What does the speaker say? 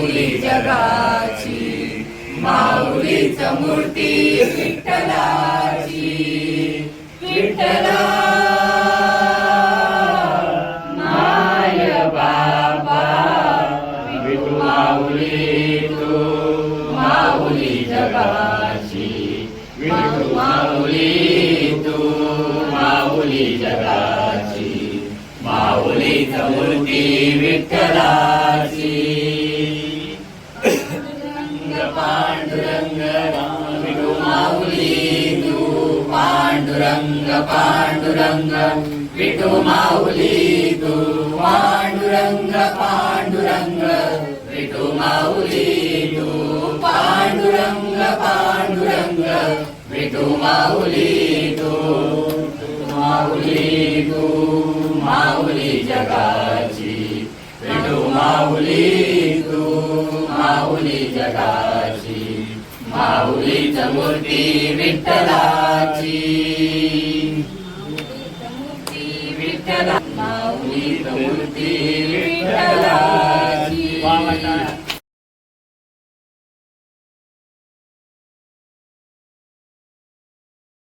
माऊली जगाची माऊलीच मूर्ती विठ्ठलाची. विठ्ठला माय बाबा माऊली तू माऊली जगाची. विठू माऊली तू माऊली जगाची. माऊलीच मूर्ती विठ्ठलाची. पांडुरंग विठू माऊली तू पांडुरंग पांडुरंग विठू माऊली तू पांडुरंग पांडुरंग विठू माऊली तू पांडुरंग पांडुरंग विठू माऊली तू माऊली तू माऊली जगाची विठू माऊली तू माऊली जगाची माऊलीच मूर्ती विठ्ठलाची विठ्ठला माऊलीच मूर्ती